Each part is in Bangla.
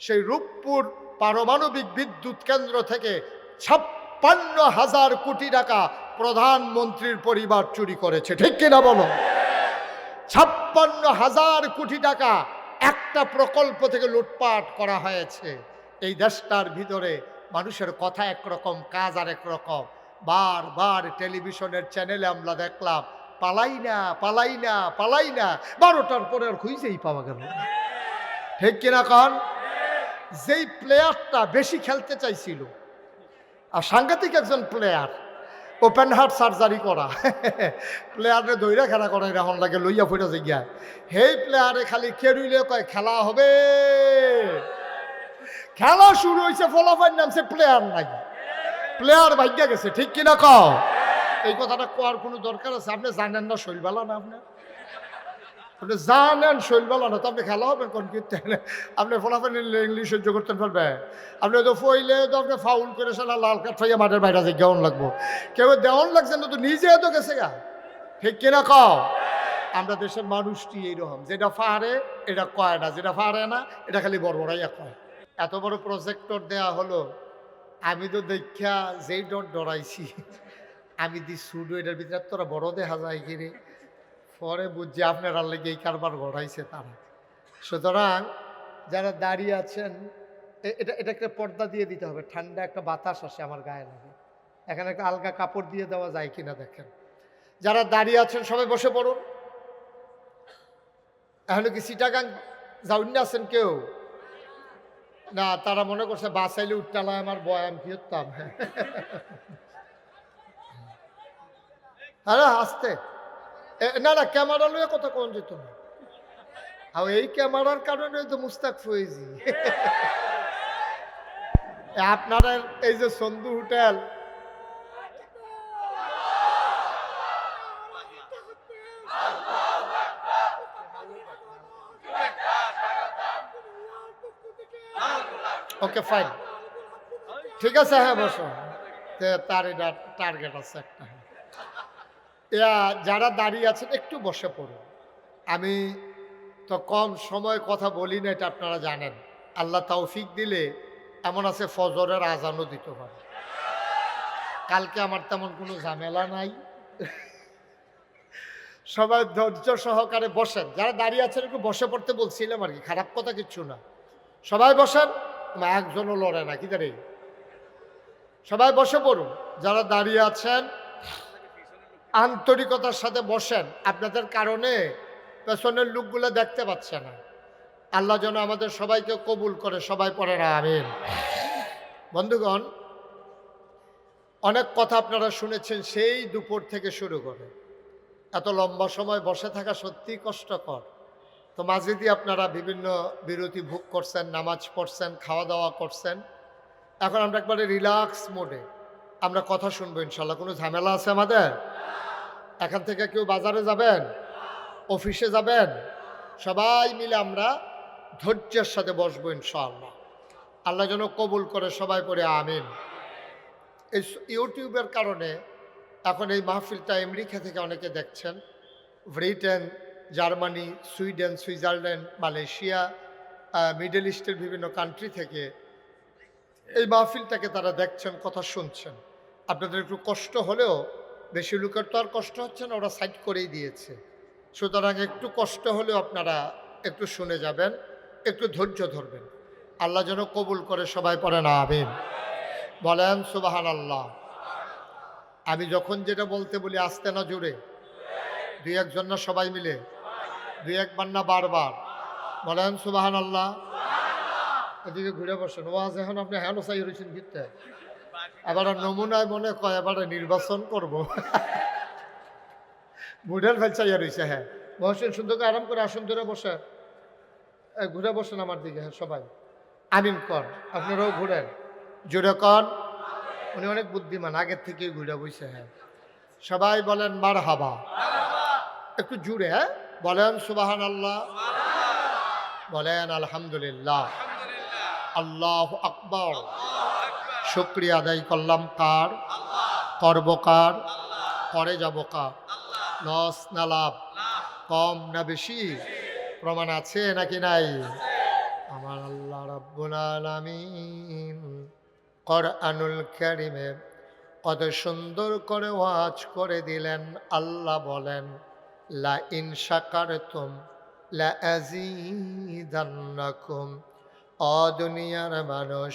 সেই রূপপুর পারমাণবিক বিদ্যুৎ কেন্দ্র থেকে ছাপ্পান্ন হাজার কোটি টাকা প্রধানমন্ত্রীর পরিবার চুরি করেছে। ঠিক কিনা বলো? ছাপ্পান্ন হাজার কোটি টাকা একটা প্রকল্প থেকে লুটপাট করা হয়েছে। এই দেশটার ভিতরে মানুষের কথা একরকম, কাজ আর একরকম বারবার টেলিভিশনের চ্যানেলে আমরা দেখলাম, পালাই না পালাই না পালাই না। বারোটার পরে আর খুঁজেই পাওয়া গেল। ঠিক কিনা কন? যেই প্লেয়ারটা বেশি খেলতে চাইছিল, আর সাংঘাতিক একজন প্লেয়ার ওপেন হার্ট সার্জারি করা প্লেয়ারে দৈরা খেলা করে এখন লাগে লইয়া ফুটা জিজ্ঞা সেই প্লেয়ারে খালি কেরুইলে কয়, খেলা হবে। খেলা শুরু হয়েছে ফলাফল নামছে প্লেয়ার নাই। প্লেয়ার ভাগ্যা গেছে, ঠিক কিনা কও? এই কথাটা কোয়ার কোনো দরকার আছে? আপনি জানেন না, শৈলবালা না আপনার আপনি জানেন শৈলবালা না, তো আপনি খেলা হবেন কোন কীর্তে আপনি ফলাফল ইংলিশ সহ্য করতে পারবে। আপনি তো ফইলে তো আপনি ফাউল করে সালা লাল কাঠ খাইয়া মাঠের বাইরে যে গেউন লাগবো। কেউ দেওয়ান লাগছে না, তো নিজে তো গেছে গা। ঠিক কিনা কও? আমরা দেশের মানুষটি এইরকম, যেটা ফাড়ে এটা কয় না, যেটা পারে না, এটা খালি বড় বড়াইয়া কয়। এত বড় প্রজেক্টর দেয়া হলো, আমি তো দেখা যেই ডর ডরাইছি, আমি দি সুডো এটার ভিতরে তোরা বড় দেখা যায় কি রে? পরে বুঝছি আপনারা লেগে এই কারবার গড়াইছে তারা। সুতরাং যারা দাঁড়িয়ে আছেন এটা এটা একটা পর্দা দিয়ে দিতে হবে। ঠান্ডা একটা বাতাস আসে আমার গায়ে লাগে। এখানে একটা আলগা কাপড় দিয়ে দেওয়া যায় কিনা দেখেন। যারা দাঁড়িয়ে আছেন, সবাই বসে পড়ুন। এখন কি সিটাগাং যাউন আছেন কেউ? না, তারা মনে করছে বাসাইলে উঠটালায় আমার বয়ান কি হতাম আরে, আসতে। না না, ক্যামেরা লইয়া কথা কোন যেত না আর এই ক্যামেরার কারণে তো মুস্তাক ফয়েজি। আপনারা এই যে সন্ধু হোটেল। ওকে ফাইন ঠিক আছে হ্যাঁ বসো। তার এটা টার্গেট আছে একটা। যারা দাঁড়িয়ে আছেন, একটু বসে পড়ুন। আমি তো কম সময় কথা বলি না, এটা আপনারা জানেন। আল্লাহ তৌফিক দিলে এমন আছে, ফজরের আজানও দিতে পারে। কালকে আমার তেমন কোনো ঝামেলা নাই। সবাই ধৈর্য সহকারে বসেন। যারা দাঁড়িয়ে আছেন, একটু বসে পড়তে বলছিলাম আর কি, খারাপ কথা কিচ্ছু না। সবাই বসেন একজনও লড়ে না, কি দাঁড়িয়ে সবাই বসে পড়ুন। যারা দাঁড়িয়ে আছেন আন্তরিকতার সাথে বসেন। আপনাদের কারণে পেছনের লোকগুলো দেখতে পাচ্ছে না। আল্লাহ যেন আমাদের সবাইকে কবুল করে, সবাই পড়ে না, আমিন। বন্ধুগণ, অনেক কথা আপনারা শুনেছেন, সেই দুপুর থেকে শুরু করে। এত লম্বা সময় বসে থাকা সত্যিই কষ্টকর। তো মাঝে দিয়ে আপনারা বিভিন্ন বিরতি ভোগ করছেন, নামাজ পড়ছেন, খাওয়া দাওয়া করছেন। এখন আমরা একবারে রিল্যাক্স মোডে। আমরা কথা শুনব ইনশাল্লাহ। কোনো ঝামেলা আছে আমাদের? এখান থেকে কেউ বাজারে যাবেন? অফিসে যাবেন? সবাই মিলে আমরা ধৈর্যের সাথে বসবো ইনশাআল্লাহ। আল্লাহ যেন কবুল করে সবাই পড়ে, আমিন। এই ইউটিউবের কারণে এখন এই মাহফিলটা আমেরিকা থেকে অনেকে দেখছেন। Britain, Germany, Sweden, Switzerland, Malaysia middle ইস্টের বিভিন্ন কান্ট্রি থেকে এই মাহফিলটাকে তারা দেখছেন, কথা শুনছেন। আপনাদের একটু কষ্ট হলেও বেশি লোকের তো আর কষ্ট হচ্ছে না, ওরা সাইড করেই দিয়েছে। সুতরাং একটু কষ্ট হলেও আপনারা একটু শুনে যাবেন, একটু ধৈর্য ধরবেন। আল্লাহ যেন কবুল করে সবাই পড়ে না, আমিন। বলেন সুবাহান আল্লাহ আমি যখন যেটা বলতে বলি, আসতে না জুড়ে। দুই একজন না সবাই মিলে? দুই একবার না বারবার? বলেন সুবাহান আল্লাহ এদিকে ঘুরে বসেন। ওয়াজ এখন আপনি হেন চাই রয়েছেন ঘিরতে এবার নমুনায় মনে কয়, এবারে নির্বাচন করব। বুড়ের ফেল চাইয়া রয়েছে হ্যাঁ। বসেন সুন্দর করে আরাম করে আসন ধরে বসে। ঘুরে বসেন আমার দিকে হ্যাঁ সবাই। আমিন কর, আপনারাও ঘুরেন। জুড়ে কন উনি অনেক বুদ্ধিমান, আগের থেকেই ঘুরে বসে হ্যাঁ। সবাই বলেন মার হাবা একটু জুড়ে হ্যাঁ। বলেন সুবাহান আল্লাহ বলেন, আলহামদুলিল্লাহ। আল্লাহ আকবর। শুক্রিয়া আদায় করলাম কার? করব কার যাব কার? লস না লাভ? কম না বেশি? প্রমাণ আছে নাকি নাই? আমার আল্লাহ রাব্বুল আলামিন কোরআনুল কারিমে কত সুন্দর করে ওয়াজ করে দিলেন। আল্লাহ বলেন লা ইন শাকারতুম লা আযীদান্নাকুম অ দুনিয়ার মানুষ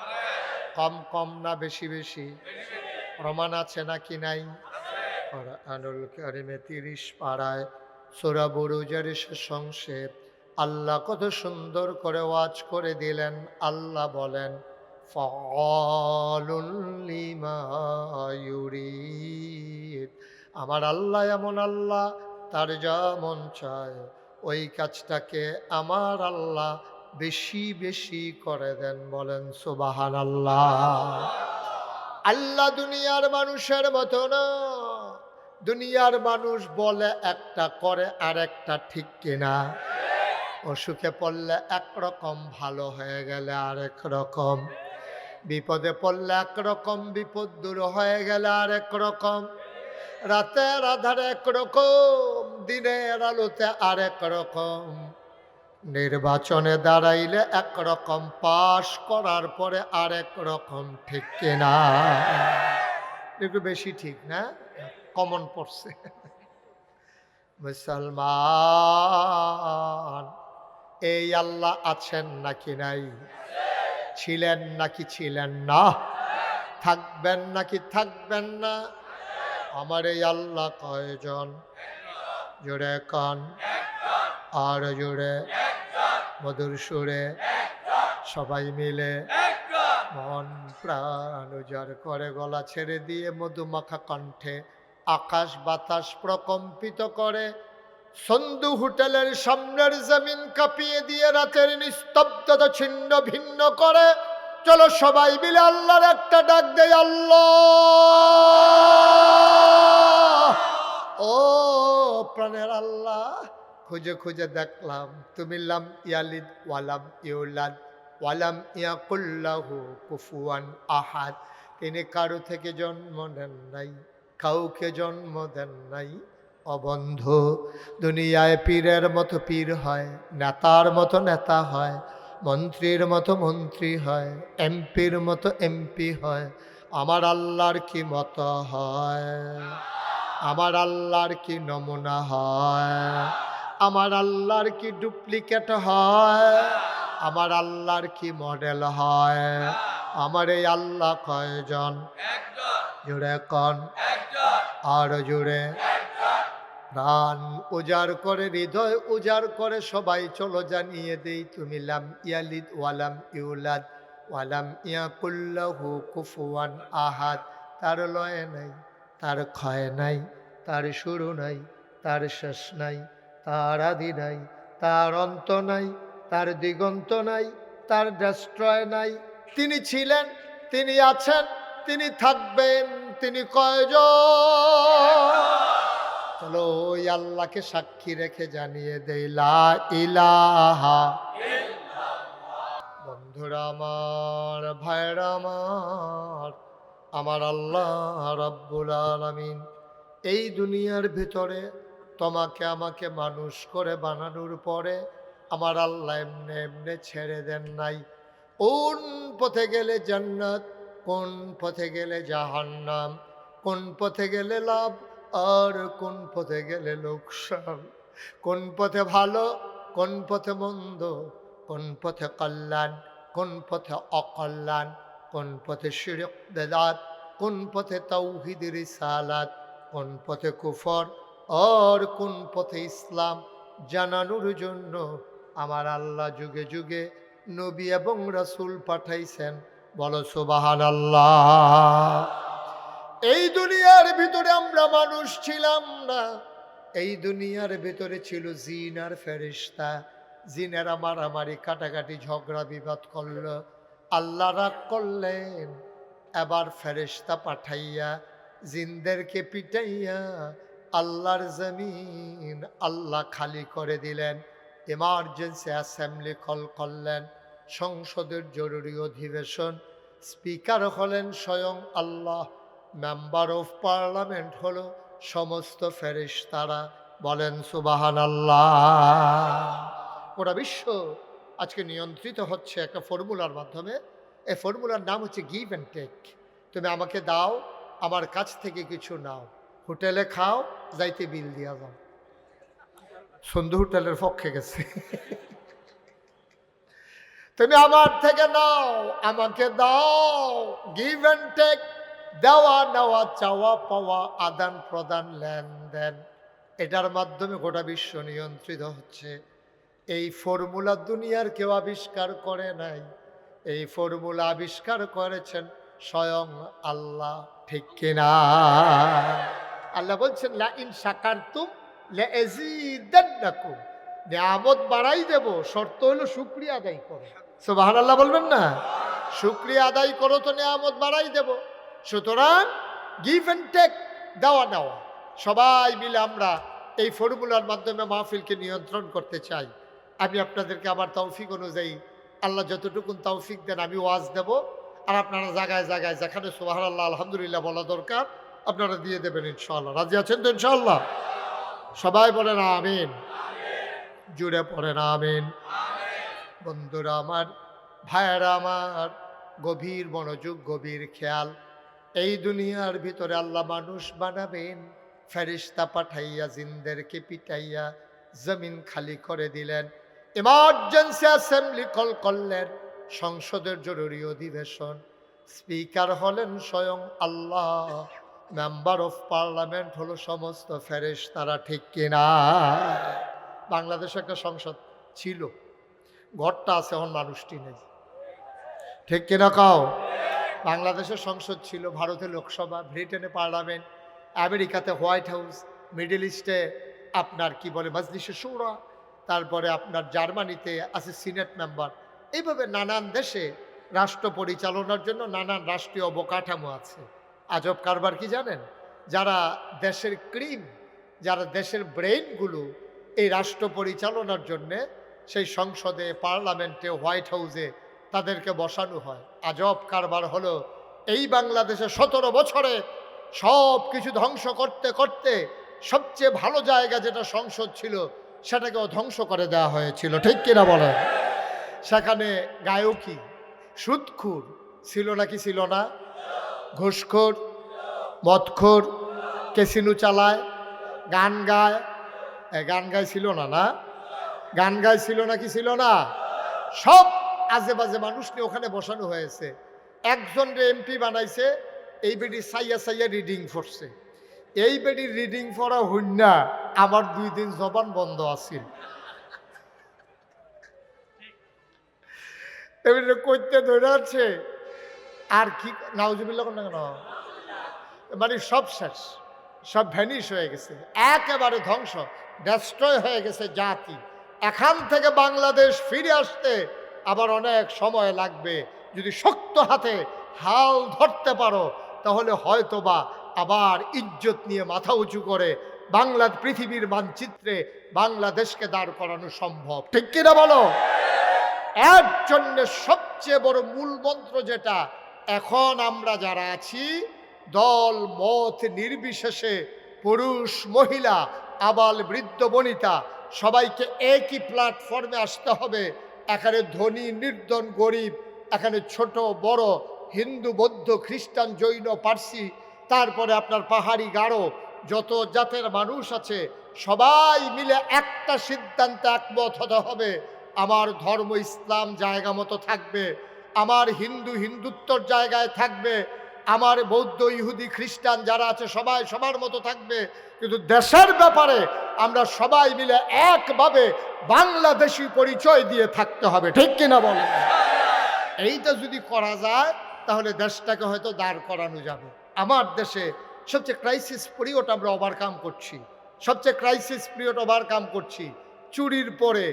কম কম না বেশি বেশি। প্রমাণ আছে নাকি নাই? কোরআনুল কারিমে তিরিশ পাড়ায় সোরা বুরুজের অংশে আল্লাহ কত সুন্দর করে ওয়াজ করে দিলেন। আল্লাহ বলেন আমার আল্লাহ এমন আল্লাহ, তার যা মন চায়, ওই কাজটাকে আমার আল্লাহ বেশি বেশি করে দেন, বলেন সুবাহান আল্লাহ আল্লাহ দুনিয়ার মানুষের মতো না। দুনিয়ার মানুষ বলে একটা করে, আর একটা ঠিক কিনা। অসুখে পড়লে একরকম, ভালো হয়ে গেলে আরেক রকম। বিপদে পড়লে একরকম, বিপদ দূর হয়ে গেলে আরেক রকম। রাতের আধারে একরকম, দিনের আলোতে আরেক রকম। নির্বাচনে দাঁড়াইলে একরকম পাশ করার পরে আরেক রকম ঠিক কিনা? একটু বেশি ঠিক না? কমন পড়ছে। মুসলমান, এই আল্লাহ আছেন নাকি নাই? ছিলেন নাকি ছিলেন না? থাকবেন নাকি থাকবেন না? আমার এই আল্লাহ কয়জন? জোরে কন। আর জোরে মধুর সুরে সবাই মিলে মন প্রাণ উজাড় করে গলা ছেড়ে দিয়ে মধুমাখা কণ্ঠে আকাশ বাতাস প্রকম্পিত করে। সন্ধু হোটেলের সামনের জমিন কাঁপিয়ে দিয়ে রাতের নিস্তব্ধতা ছিন্ন ভিন্ন করে। চলো সবাই মিলে আল্লাহর একটা ডাক দেয় আল্লাহ! ও প্রাণের আল্লাহ! খুঁজে খুঁজে দেখলাম, তুমি লাম ইয়ালিদ ওয়ালাম ইউলাদ ওয়ালাম ইয়াকুল্লাহু কুফুয়ান আহাদ। তিনি কারও থেকে জন্ম নেন নাই, কাউকে জন্ম দেন নাই। অবন্ধ, দুনিয়ায় পীরের মতো পীর হয়, নেতার মতো নেতা হয়, মন্ত্রীর মতো মন্ত্রী হয়, এমপির মতো এমপি হয়। আমার আল্লাহর কি মতো হয়? আমার আল্লাহর কি নমুনা হয়? আমার আল্লাহর কি ডুপ্লিকেট হয়? আমার আল্লাহর কি মডেল হয়? আমার এই আল্লাহ কয়জন? জুড়ে কন? আর জুড়ে? প্রাণ উজাড় করে, হৃদয় উজাড় করে সবাই, চলো জানিয়ে দেই, তুমি লাম ইয়ালিদ ওয়ালাম ইউলাদ ওয়ালাম ইয়াকুল্লাহু কুফুয়ান আহাদ। তার লয় নাই, তার ক্ষয় নাই, তার শুরু নাই, তার শেষ নাই। তার আদি নাই, তার অন্ত নাই, তার দিগন্ত নাই, তার ডেস্ট্রয় নাই। তিনি ছিলেন, তিনি আছেন, তিনি থাকবেন, তিনি কয়জন? ওই আল্লাহকে সাক্ষী রেখে জানিয়ে দেই, লা ইলাহা বন্ধুরা আমার ভাইরা আমার আমার আল্লাহ রাব্বুল আলামিন এই দুনিয়ার ভিতরে তোমাকে আমাকে মানুষ করে বানানোর পরে আমার আল্লাহ এমনি এমনি ছেড়ে দেন নাই কোন পথে গেলে জান্নাত কোন পথে গেলে জাহান্নাম কোন পথে গেলে লাভ আর কোন পথে গেলে লোকসান কোন পথে ভালো কোন পথে মন্দ কোন পথে কল্যাণ কোন পথে অকল্যাণ কোন পথে শিরক বেদাত কোন পথে তৌহিদ রিসালাত কোন পথে কুফর আর কোন পথে ইসলাম জানানোর জন্য আমার আল্লাহ যুগে যুগে নবী এবং রাসূল পাঠাইছেন? বলো সুবাহান আল্লাহ এই দুনিয়ার ভিতরে আমরা মানুষ ছিলাম না। এই দুনিয়ার ভিতরে ছিল জিন আর ফেরিস্তা জিনেরা মারামারি, কাটাকাটি, ঝগড়া, বিবাদ করল। আল্লাহ রাগ করলেন। এবার ফেরেশতা পাঠাইয়া জিনদেরকে পিটাইয়া আল্লাহর জমিন আল্লাহ খালি করে দিলেন এমার্জেন্সি অ্যাসেম্বলি কল করলেন, সংসদের জরুরি অধিবেশন স্পিকার হলেন স্বয়ং আল্লাহ মেম্বার অফ পার্লামেন্ট হল সমস্ত ফেরেশতারা, বলেন সুবাহান আল্লাহ গোটা বিশ্ব আজকে নিয়ন্ত্রিত হচ্ছে একটা ফর্মুলার মাধ্যমে, এই ফর্মুলার নাম হচ্ছে গিভ অ্যান্ড টেক তুমি আমাকে দাও, আমার কাছ থেকে কিছু নাও। হোটেলে খাও, যাইতে বিল দিয়া যাও। সন্ধু হোটেলের পক্ষে গেছে। তুমি আমার থেকে নাও, আমাকে দাও। গিভ অ্যান্ড টেক দেওয়া, নেওয়া, চাওয়া, পাওয়া, আদান প্রদান, লেনদেন। এটার মাধ্যমে গোটা বিশ্ব নিয়ন্ত্রিত হচ্ছে। এই ফর্মুলা দুনিয়ার কেউ আবিষ্কার করে নাই। এই ফর্মুলা আবিষ্কার করেছেন স্বয়ং আল্লাহ, ঠিক কিনা? আল্লাহ বলছেন লা ইন শাকারতুম লা আযীদান্নাকুম নিয়ামত বাড়াই দেব, শর্ত হলো শুকরিয়া আদায় করো। সুবহানাল্লাহ বলবেন না? শুকরিয়া আদায় করো তো নিয়ামত বাড়াই দেব। সুতরাং গিভ অ্যান্ড টেক দেওয়া নেওয়া। সবাই মিলে আমরা এই ফর্মুলার মাধ্যমে মাহফিলকে নিয়ন্ত্রণ করতে চাই। আমি আপনাদেরকে আমার তৌফিক অনুযায়ী আল্লাহ যতটুকুন তৌফিক দেন আমি ওয়াজ দেব। আর আপনারা জায়গায় জায়গায় যেখানে সুবাহ আল্লাহ আলহামদুলিল্লাহ বলা দরকার আপনারা দিয়ে দেবেন ইনশাল্লাহ রাজি আছেন তো ইনশাল্লাহ সবাই বলেন আমিন। জুড়ে পড়েন আমিন। বন্ধুরা আমার, ভাইয়েরা আমার, গভীর মনোযোগ, গভীর খেয়াল। এই দুনিয়ার ভিতরে আল্লাহ মানুষ বানাবেন ফেরিস্তা পাঠাইয়া, জিনদেরকে পিটাইয়া, জমিন খালি করে দিলেন। ইমার্জেন্সি অ্যাসেম্বলি কল করলেন, সংসদের জরুরি অধিবেশন। স্পিকার হলেন স্বয়ং আল্লাহ। মেম্বার অফ পার্লামেন্ট হলো সমস্ত ফেরেশ, তারা ঠিক কিনা? বাংলাদেশে একটা সংসদ ছিল, ঘরটা আছে, এখন মানুষটি নেই। ঠিক কিনা কাও? বাংলাদেশের সংসদ ছিল ভারতে লোকসভা, ব্রিটেনে পার্লামেন্ট, আমেরিকাতে হোয়াইট হাউস, মিডল ইস্টে আপনার কি বলে, মজলিসে সুরা, তারপরে আপনার জার্মানিতে আছে সিনেট মেম্বার। এইভাবে নানান দেশে রাষ্ট্র পরিচালনার জন্য নানান রাষ্ট্রীয় অবকাঠামো আছে। আজব কারবার কি জানেন? যারা দেশের ক্রিম, যারা দেশের ব্রেইনগুলো এই রাষ্ট্র পরিচালনার জন্যে সেই সংসদে, পার্লামেন্টে, হোয়াইট হাউসে তাদেরকে বসানো হয়। আজব কারবার হলো এই বাংলাদেশে সতেরো বছরে সব কিছু ধ্বংস করতে করতে সবচেয়ে ভালো জায়গা যেটা সংসদ ছিল, সেটাকেও ধ্বংস করে দেওয়া হয়েছিল। ঠিক কিনা বলেন? সেখানে গায়কী সুদখুর ছিল নাকি ছিল না? ঘুষখোর, মদখোর কেসিনু চালায়, গান গায়। গান গায় ছিল না না? গান গায় ছিল নাকি ছিল না? সব আজে বাজে মানুষ নিয়ে ওখানে বসানো হয়েছে। একজন এমপি বানাইছে, এই বেডি সাইয়া সাইয়া রিডিং করছে এই বেডি রিডিং পড়া হইনা আমার দুই দিন জবান বন্ধ আছিল। এবারে করতে ধরে আছে আর কি নাউজুবিল্লা কোন কেন? মানে সব শেষ, সব ভ্যানিশ হয়ে গেছে, একেবারে ধ্বংস ডেস্ট্রয় হয়ে গেছে জাতি। এখান থেকে বাংলাদেশ ফিরে আসতে আবার অনেক সময় লাগবে। যদি শক্ত হাতে হাল ধরতে পারো, তাহলে হয়তোবা আবার ইজ্জত নিয়ে মাথা উঁচু করে বাংলা, পৃথিবীর মানচিত্রে বাংলাদেশকে দাঁড় করানো সম্ভব। ঠিক কিনা বলো? এর জন্য সবচেয়ে বড় মূল মন্ত্র যেটা এখন আমরা যারা আছি, দল, মত, নির্বিশেষে পুরুষ, মহিলা, আবাল, বৃদ্ধ, বনিতা, সবাইকে একই প্ল্যাটফর্মে আসতে হবে। এখানে ধনী, নির্ধন, গরিব, এখানে ছোট, বড়, হিন্দু, বৌদ্ধ, খ্রিস্টান, জৈন, পার্সি, তারপরে আপনার পাহাড়ি, গাঢ়, যত জাতের মানুষ আছে, সবাই মিলে একটা সিদ্ধান্তে একমত হতে হবে। আমার ধর্ম ইসলাম জায়গা মতো থাকবে। আমার হিন্দু হিন্দুত্বর জায়গায় থাকবে, আমার বৌদ্ধ ইহুদি খ্রিস্টান যারা আছে সবাই সবার মতো থাকবে, কিন্তু দেশের ব্যাপারে আমরা সবাই মিলে একভাবে বাংলাদেশি পরিচয় দিয়ে থাকতে হবে, ঠিক কিনা বলেন এইটা যদি করা যায়, তাহলে দেশটাকে হয়তো দাঁড় করানো যাবে। আমার দেশে সবচেয়ে ক্রাইসিস পিরিয়ড আমরা ওভারকাম করছি। সবচেয়ে ক্রাইসিস পিরিয়ড ওভারকাম করছি। চুরির পরে,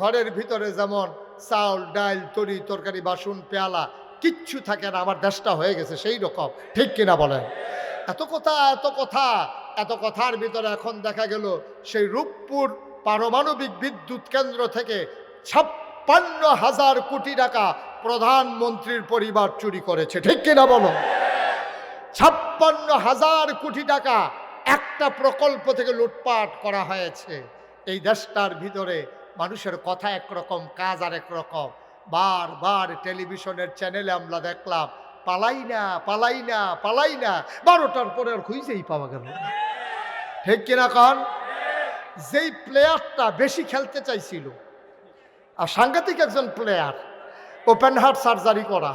ঘরের ভিতরে যেমন চাউল ডাল তরি, তরকারি, বাসন, পেয়ালা, কিচ্ছু থাকে না, আমার দেশটা হয়ে গেছে সেই রকম। ঠিক কিনা বলেন? এত কথা এত কথা, এত কথার ভিতরে এখন দেখা গেল সেই রূপপুর পারমাণবিক বিদ্যুৎ কেন্দ্র থেকে ছাপ্পান্ন হাজার কোটি টাকা প্রধানমন্ত্রীর পরিবার চুরি করেছে। ঠিক কিনা বলো? ছাপ্পান্ন হাজার কোটি টাকা একটা প্রকল্প থেকে লুটপাট করা হয়েছে। এই দেশটার ভিতরে মানুষের কথা একরকম, কাজ আর রকম বারবার টেলিভিশনের চ্যানেলে আমরা দেখলাম, পালাই না পালাই না পালাই না, বারোটার পরে আর খুঁজেই পাওয়া গেল ঠিক কিনা কন? যেই প্লেয়ারটা বেশি খেলতে চাইছিল, আর সাংঘাতিক একজন প্লেয়ার ওপেন হার্ট সার্জারি করা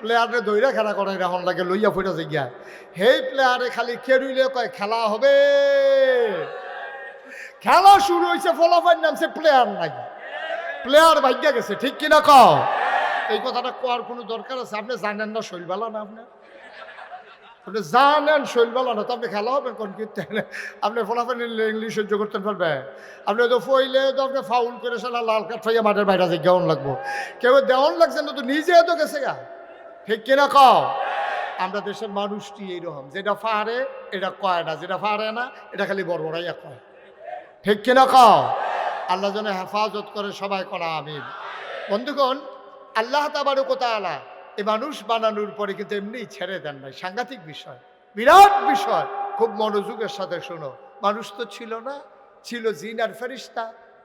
প্লেয়ারে দৈরা খেলা করে এখন লাগে লইয়া ফুটা জিগিয়া সেই প্লেয়ারে খালি কেরুইলে কয়, খেলা হবে। খেলা শুরু হয়েছে ফলাফল নামছে প্লেয়ার নাই। প্লেয়ার ভাগ্যা গেছে, ঠিক কিনা ক এই কথাটা কোয়ার কোনো দরকার আছে? আপনি জানেন না শৈলবেলা না আপনি? আপনি জানেন শৈলবেলা না, তো আপনি খেলা হবেন কোন কীর্তে? আপনি ফলাফল ইংলিশ সহ্য করতে পারবে? আপনি তো ফইলে তো আপনি ফাউল করে সেটা লাল কাঠ খাইয়া মাঠের বাইরে যে গেউন লাগবো। কেউ দেওয়ান লাগছে না তো নিজে তো গেছে গা। ঠিক কিনা ক আমরা দেশের মানুষটি এইরকম, যেটা ফারে এটা কয় না, যেটা ফারে না, এটা খালি বড় বড়াইয়া কয়। ঠিক কিনা ক আল্লাহ যেন হেফাজত করে সবাই করা আমিন। বন্ধুগণ, আল্লাহ তাবারকতালা এ মানুষ বানানোর পরে কিন্তু এমনি ছেড়ে দেন নাই। সাংঘাতিক বিষয়, বিরাট বিষয়। খুব মনোযোগের সাথে শোনো। মানুষ তো ছিল না, ছিল জিন আর ফেরিস্তা।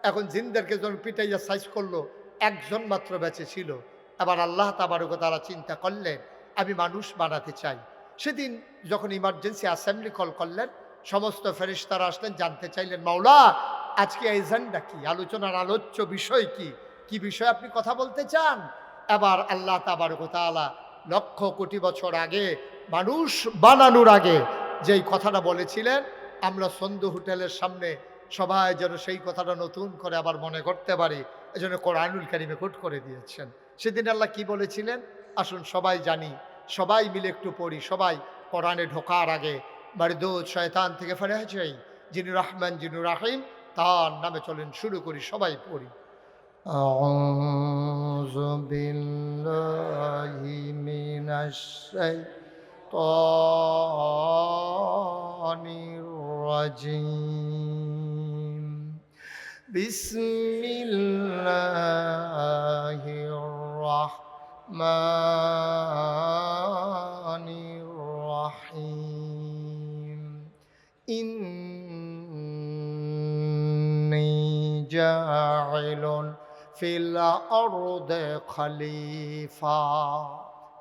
এখন জিনদেরকে যখন পিটাইয়া সাইজ করল, একজন মাত্র বেঁচে ছিল। আবার আল্লাহ তাবারকতালা চিন্তা করলেন, আমি মানুষ বানাতে চাই। সেদিন যখন ইমার্জেন্সি অ্যাসেম্বলি কল করলেন সমস্ত ফেরিস্তারা আসলেন, জানতে চাইলেন, মাওলা, আজকে এজেন্ডা কি? আলোচনার আলোচ্য বিষয় কি? কি বিষয়ে আপনি কথা বলতে চান? এবার আল্লাহ তাবারকতালা লক্ষ কোটি বছর আগে, মানুষ বানানোর আগে যেই কথাটা বলেছিলেন, আমরা সন্ধু হোটেলের সামনে সবাই যেন সেই কথাটা নতুন করে আবার মনে করতে পারি। এজন্য কোরআনুল কারিমে কোট করে দিয়েছেন। সেদিন আল্লাহ কি বলেছিলেন? আসুন সবাই জানি, সবাই মিলে একটু পড়ি, সবাই কোরআনে ঢোকার আগে মারিদুদ শয়তান থেকে ফেরে হয়েছে যিনি রহমান যিনি রাহিম তার নামে চলেন শুরু করি সবাই পড়ি أعوذ بالله من الشيطان الرجيم بسم الله الرحمن ফিল অরদে খলিফা।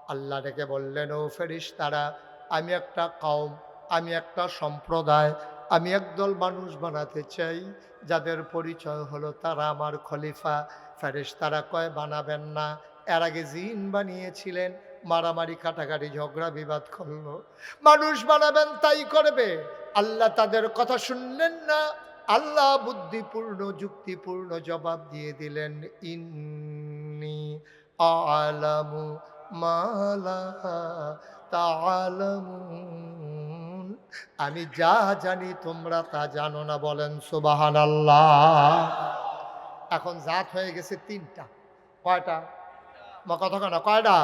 আল্লাহ ডেকে বললেন, ও ফেরিস তারা আমি একটা কম আমি একটা সম্প্রদায়, আমি একদল মানুষ বানাতে চাই, যাদের পরিচয় হলো তারা আমার খলিফা। ফেরিস তারা কয়, বানাবেন না। এর আগে জিন বানিয়েছিলেন, মারামারি, কাটাকাটি, ঝগড়া, বিবাদ করল। মানুষ বানাবেন, তাই করবে। আল্লাহ তাদের কথা শুনলেন না আল্লাহ বুদ্ধিপূর্ণ, যুক্তিপূর্ণ জবাব দিয়ে দিলেন, ইন্নি আলামু মালা আমি যা জানি তোমরা তা জানো না বলেন সুবাহান আল্লাহ এখন জাত হয়ে গেছে তিনটা। কয়টা? মা কথা কেনা কয়টা?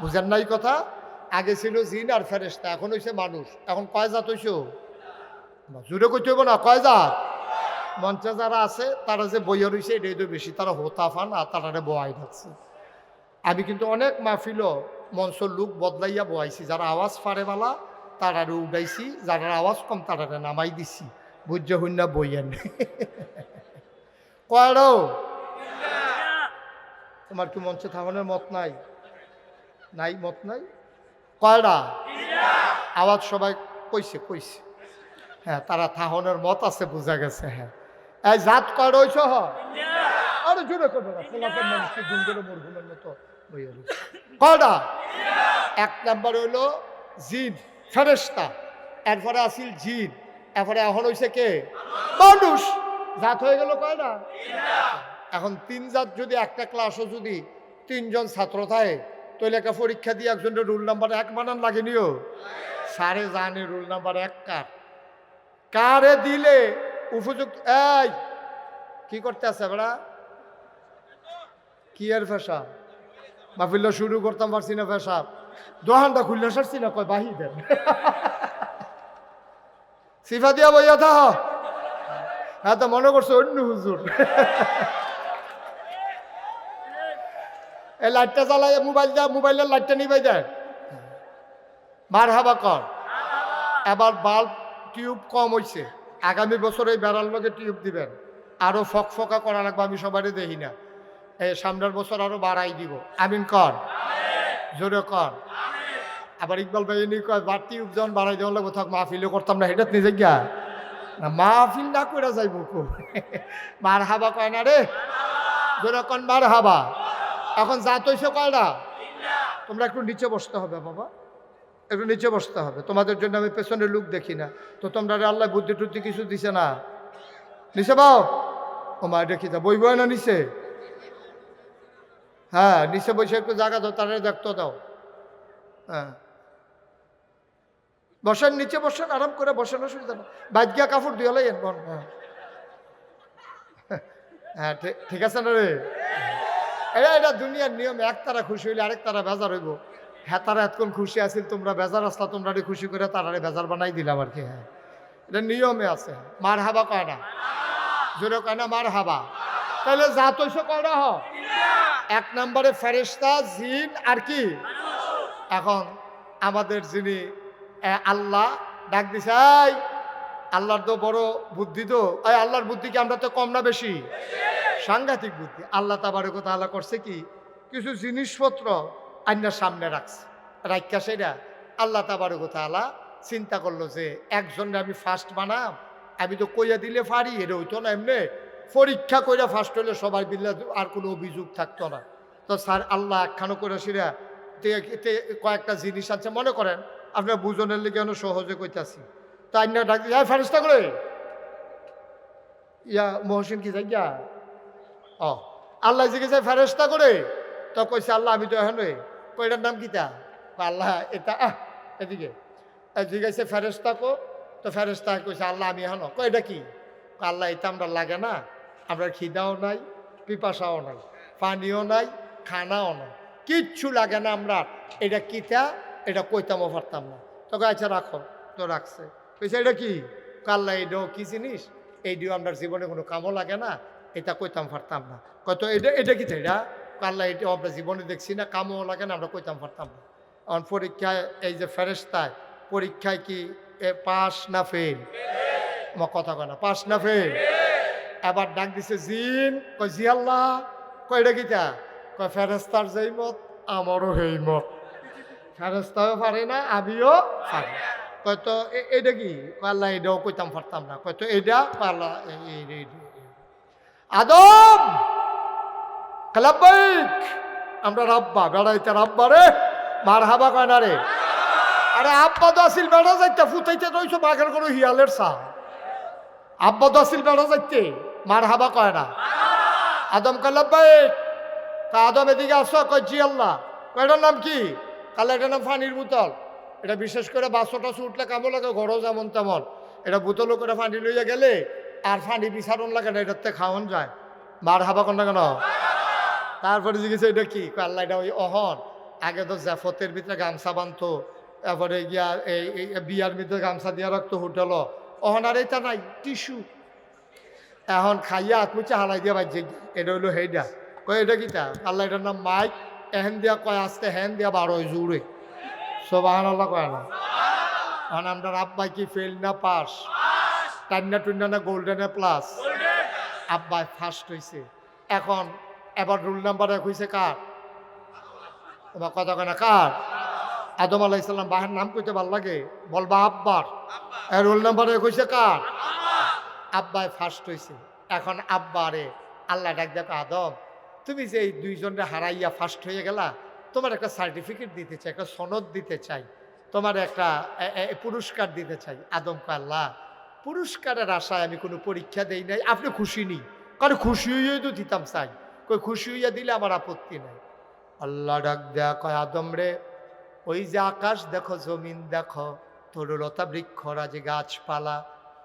বুঝেন নাই কথা? আগে ছিল জিন আর ফেরেস্তা এখন হইছে মানুষ। এখন কয় জাত হইছ? জুড়ে কইতে হইব না, কয় জাত? মঞ্চে যারা আছে, তারা যে বইয়া রয়েছে, এটাই তো বেশি। তারা হোতাফান আর তারা বয়াই থাকছে আমি কিন্তু অনেক মাহফিল মঞ্চর লুক বদলাইয়া বয়াইছি যারা আওয়াজ ফারে বালা তারারে উঠাইছি। যারা আওয়াজ কম, তারারে নামাই দিছি। বুঝে হইনা বইয়েন কয়ারও তোমার কি মঞ্চে থামানোর মত নাই? নাই মত নাই? কয়টা আওয়াজ সবাই কইছে কইছে। হ্যাঁ তারা থাহনের মত আছে, বোঝা গেছে হ্যাঁ। এই জাত কয় রয়েছ হ? আরে জোরে করবে না ফলাফল মানুষকে মতো বইয়ে রয়েছে এক নাম্বার হইল জিন ফেরেস্তা এরপরে আসিল জিন এরপরে এখন হইছে কে? মানুষ। জাত হয়ে গেল কয়টা? এখন তিন জাত যদি একটা ক্লাসও যদি তিনজন ছাত্র থাকে তাহলে একটা পরীক্ষা দিয়ে একজনের রুল নাম্বার এক বানান লাগেনিও? সারে জানে রুল নাম্বার এক কার? কারে দিলে উপযুক্ত, এই, কি করতে আছে বেড়া কি এর ফেসা মাহফিল্লা শুরু করতাম, পারছি না পেশাব। দোহানটা খুললে সারছি না কয় বাহি দেন। সিফা দিয়া বইয়া থা। হ্যাঁ তো মনে করছ অন্য হুজুর। এই লাইটটা চালাই মোবাইল দা, মোবাইলের লাইটটা নিবাই দেয় মার হাবা কর। এবার বাল্ব টিউব কম হইছে। আগামী বছর এই বেড়ার লগে টিউব দিবেন। আরও ফকফকা করা লাগবে আমি সবারই দেখি না। এই সামনের বছর আরও বাড়াই দিব। আমিন কর। জোরে কর। আবার ইকবাল ভাই এনে কয় বা টিউব যখন বাড়াই দেওয়া লাগবে থাক মাহফিলও করতাম না হেটাত নিজে গিয়া। না মাহফিল না করে যাইব কো? মার হাবা কয় না রে? জোরে কন মার হাবা এখন যা তৈছে কয় না তোমরা একটু নিচে বসতে হবে বাবা। একটু নিচে বসতে হবে। তোমাদের জন্য আমি পেছনের লুক দেখি না। তো তোমরা আল্লাহ বুদ্ধি টুদ্ধি কিছু দিছে না? নিচে বাও ও মা দেখি যা বই বই না নিচে? হ্যাঁ নিচে বসে একটু জায়গা দাও, তারা দেখতে দাও। হ্যাঁ। বসেন, নিচে বসেন, আরাম করে বসেন, অসুবিধা না বাজ্ঞা কাপড় দিয়ে লাইন হ্যাঁ। হ্যাঁ ঠিক- ঠিক আছে না রে? এটা এটা দুনিয়ার নিয়ম, এক তারা খুশি হইলে আরেক তারা বেজার হইব। হ্যাঁ তারা এতক্ষণ খুশি আছিল, তোমরা বেজার আসলা তোমরা খুশি করে তারারে বেজার বানাই দিলাম আর কি হ্যাঁ। এটা নিয়মে আছে। মার হাবা কয় না? জোরে কয় না মার হাবা তাহলে যা তৈছে কয় না, হ? এক নম্বরে ফেরেস্তা জিন আর কি? এখন আমাদের যিনি আল্লাহ, ডাক দিছে আল্লাহর তো বড় বুদ্ধি তো। এই, আল্লাহর বুদ্ধি কি আমরা তো কম না বেশি? সাংঘাতিক বুদ্ধি। আল্লাহ তাবারক আল্লাহ করছে কি? কিছু জিনিসপত্র আইনার সামনে রাখছে। রাখা সেটা আল্লাহ তাবারক তাআলা চিন্তা করল যে একজনকে আমি ফার্স্ট বানাম, আমি তো কইয়া দিলে পারি, এটা হইতো না এমনি। পরীক্ষা কইরা ফার্স্ট হলে সবাই মিলে আর কোনো অভিযোগ থাকতো না। তো স্যার, আল্লাহ একখানো করে সেরা কয়েকটা জিনিস আছে, মনে করেন, আপনার বুঝনের লিগে আমি সহজে কইতাছি। তো আইনা ডাক দিয়ে ফারিস্তা করে ইয়া মহসিন কি যাই ও আল্লাহ জিজ্ঞেস ফেরেস্তা করে তো কইছে, আল্লাহ, আমি তো এখন কইটার নাম কিতা? আল্লাহ, এটা, আহ, এদিকে। জিজ্ঞাসা ফেরেস্তা কো, তো ফেরেস্তা কইছে, আল্লাহ, আমি এখন কয় এটা কি? আল্লাহ, এটা আমরা লাগে না। আমরা খিদাও নাই, পিপাসাও নাই, পানিও নাই, খানাও নাই, কিচ্ছু লাগে না আমরা। এটা কিতা? এটা কইতামও পারতাম না। তোকে আচ্ছা রাখো, তো রাখছে। কইছে, এটা কি? কাল্লা এটাও কি জিনিস? এইটিও আমরা জীবনে কোনো কামও লাগে না, এটা কইতাম পারতাম না। কত, এটা এটা কি এটা? কাল্লা এটাও আমরা জীবনে দেখছি না, কামও লাগে না, আমরা কইতাম পারতাম এখন পরীক্ষায় এই যে ফেরেস্তায় পরীক্ষায় কি পাস না ফেল? আমার কথা কয় না, পাস না ফেল? এবার ডাক দিছে জিন, কয়, জি আল্লাহ। কয়, এটা কিতা কয় ফেরেস্তার যেই মত আমারও সেই মত ফেরেস্তাও পারে না, আমিও পারি কয়, তো এ- এটা কি? আল্লাহ, এটাও কইতাম পারতাম না। কয়, তো এটা আল্লাহ এই- আদম! কালাব্বাইক আমরা রাব্বা, বেড়াইতে রাব্বা রে। মার হাবা কয় না রে? আরে আব্বা তো আসিল বেড়া যাইতে, ফুটাইতে রইছো বাঘের কোনো হিয়ালের সা আব্বা তো আসিল বেড়া যাইতে মার হাবা কয় না? আদম কালাব্বাইক তা আদম এদিকে আসো, কয় জি আল্লাহ। কয় এটার নাম কি? কালে এটার নাম ফানির বোতল। এটা বিশেষ করে বাসো টাসো উঠলে কামো লাগে, ঘরও যেমন তেমন। এটা বোতলও করে পানি লইয়া গেলে, আর পানি বিচারণ লাগে না, এটাতে খাওয়ান যায়। মার হাবা কন না কেন? তারপরে জিজ্ঞেস এটা কি? আল্লাহ এটা ওই অহন। আগে তো জাফতের ভিতরে গামছা বানতো তারপরে গিয়া এই বিয়ার ভিতরে গামছা দিয়া রাখতো হোটেল। অহন আর এটা নাই টিস্যু। এখন খাইয়া আত্মুচা হালাই দিয়া বাজছে এটা হইল হেইডা। কয় এটা কিতা আল্লাহ এটার নাম মাইক। এহেন দিয়া কয় আস্তে হেন দিয়া বারো জুড়ে সোবাহান আল্লাহ কয় না। এখন আমরা আব্বাই কি ফেল না পাস? টান্না টুন্না না গোল্ডেনে প্লাস আব্বাই ফার্স্ট হয়েছে এখন এবার রুল নাম্বার এক হয়েছে কার? তোমার কথা কেনা কার? আদম আলাহ ইসলাম বাহের নাম কইতে ভালো লাগে? বলবা আব্বার। রোল নাম্বার এক হয়েছে কার? আব্বাই ফার্স্ট হয়েছে এখন আব্বারে আল্লাহ ডাক দেখো আদম তুমি যে এই দুইজনরে হারাইয়া ফার্স্ট হয়ে গেলা তোমার একটা সার্টিফিকেট দিতে চাই একটা সনদ দিতে চাই তোমার একটা পুরস্কার দিতে চাই। আদম কয়, আল্লাহ পুরস্কারের আশায় আমি কোনো পরীক্ষা দেই নাই আপনি খুশি নি? কারণ খুশি হইয়াই তো দিতাম চাই। কই খুশি হইয়া দিলে আমার আপত্তি নাই। আল্লাহ ডাক দেয়া কয়, আদম রে, ওই যে আকাশ দেখো, জমিন দেখো তোর লতা তরুলতা বৃক্ষরাজি গাছপালা,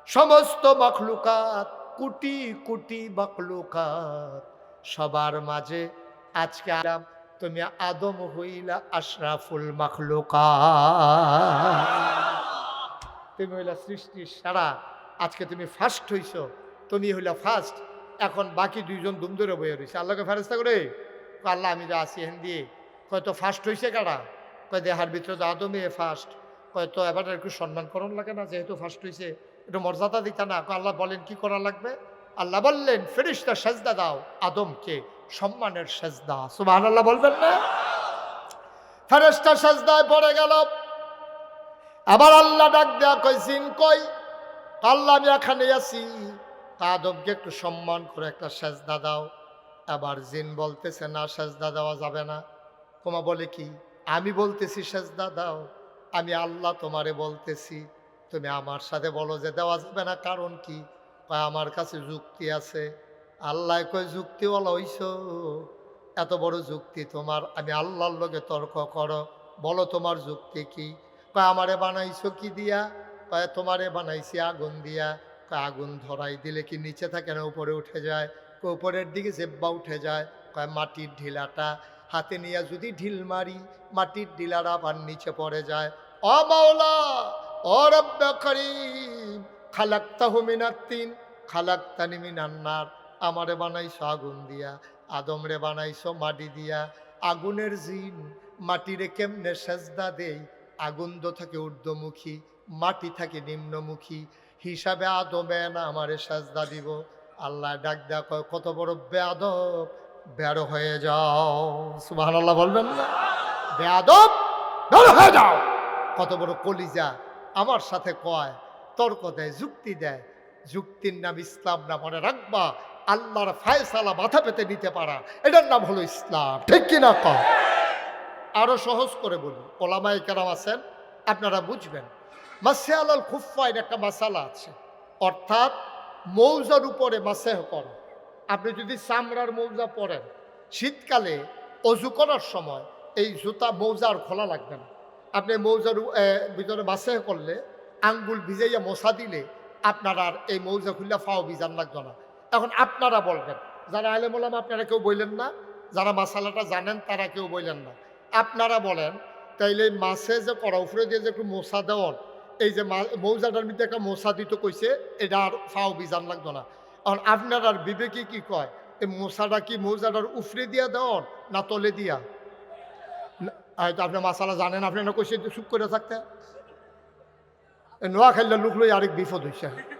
সমস্ত মখলুকাত, কোটি কোটি মখলুকাত, সবার মাঝে আজকে আরাম, তুমি আদম হইলা আশরাফুল মাখলুকা তুমি হইলা সৃষ্টির সারা, আজকে তুমি ফার্স্ট হইছ, তুমি হইলা ফার্স্ট এখন বাকি দুইজন দুম ধরে বয়ে রয়েছে আল্লাহকে ফেরস্তা করে আল্লাহ, আমি যা আছি হেন দিয়ে। কয়তো ফার্স্ট হইছে কারা কয়, দেহার ভিতরে তো আদমে ফার্স্ট কয়তো এবার একটু সম্মান করণ লাগে না, যেহেতু ফার্স্ট হইছে, একটু মর্যাদা দিতা না। আল্লাহ বলেন, কি করা লাগবে? আল্লাহ বললেন ফেরিস্তা সেজদা দাও। আদমকে সম্মানের সেজদা। সুবাহ আল্লাহ বলবেন না? ফেরেস্তা সেজদায় পড়ে গেল। আবার আল্লাহ ডাক দেয়া কই জিন কই? আল্লাহ, আমি এখানে আছি। তা আদমকে একটু সম্মান করে একটা সেজদা দাও। আবার জিন বলতেছে, না, সেজদা দেওয়া যাবে না। তোমা বলে কি, আমি বলতেছি সেজদা দাও, আমি আল্লাহ তোমারে বলতেছি। তুমি আমার সাথে বলো যে দেওয়া যাবে না, কারণ কি? আমার কাছে যুক্তি আছে। আল্লাহ কয়, যুক্তিওয়ালা হইছ। এত বড় যুক্তি তোমার, আমি আল্লাহর লোকে তর্ক করো। বলো তোমার যুক্তি কি? কয়, আমারে বানাইছো কি দিয়া? কয়, তোমারে বানাইছি আগুন দিয়া। কয় আগুন ধরাই দিলে কি নিচে থাকে না, উপরে উঠে যায়? উপরের দিকে জেব্বা উঠে যায়। কয় মাটির ঢিলাটা হাতে নিয়ে যদি ঢিল মারি, মাটির ঢিলার আবার নিচে পড়ে যায়। অ মাওলা ও রব্বা করিম, খালাক্তাহু মিনাত্তিন খালাক্তানি মিনান্নার আমারে বানাইছো আগুন দিয়া, আদমরে বানাইছো মাটি দিয়া। আগুনের জিন মাটিরে কেমনে সেজদা দেই? আগুন তো থাকে ঊর্ধ্বমুখী, মাটি থাকে নিম্নমুখী। হিসাবে আদমে না আমারে সাজদা দিব। আল্লাহ ডাক কয়, কত বড় বেয়াদব বেরো হয়ে যাও। সুবাহ বলবেন না। বেয়াদব বেরো হয়ে যাও। কত বড় কলিজা আমার সাথে কয়, তর্ক দেয়, যুক্তি দেয়। যুক্তির নাম ইসলাম না, মনে রাখবা, আল্লাহর ফায়সালা মাথা পেতে নিতে পারা। এটার নাম হলো ইসলাম। ঠিক কিনা কয় আরও সহজ করে বলি। ওলামাই কেরাম আছেন, আপনারা বুঝবেন। খুফাইন একটা মাসালা আছে। অর্থাৎ মৌজার উপরে মাসেহ আপনি যদি চামড়ার মৌজা পরেন, শীতকালে অজু করার সময় এই জুতা মৌজা আর খোলা লাগবে না। আপনি মৌজার ভিতরে মাসেহ করলে, আঙ্গুল ভিজাইয়া মশা দিলে আপনার আর এই মৌজা খুললে ফাও বিজান লাগতো না। এখন আপনারা বলবেন, যারা আলে বললাম আপনারা কেউ বললেন না, যারা মাসালাটা জানেন তারা কেউ বললেন না। আপনারা বলেন তাইলে মাছে যে কড়া উপরে দিয়ে যে একটু মশা দেওয়ান, এই যে মৌজাটার মধ্যে একটা মশা দিত কইছে, এটা আর ফাও বিজান লাগতো না। এখন আপনার আর বিবেকে কি কয়, এই মশাটা কি মৌজাটার উফরে দিয়া দেওয়ান না তলে দিয়া? না- হয়তো আপনি মাসালা জানেন, আপনি না কইছে চুপ করে থাকতে? নোয়া খাইলে লুক লই আরেক বিপদ হইছে।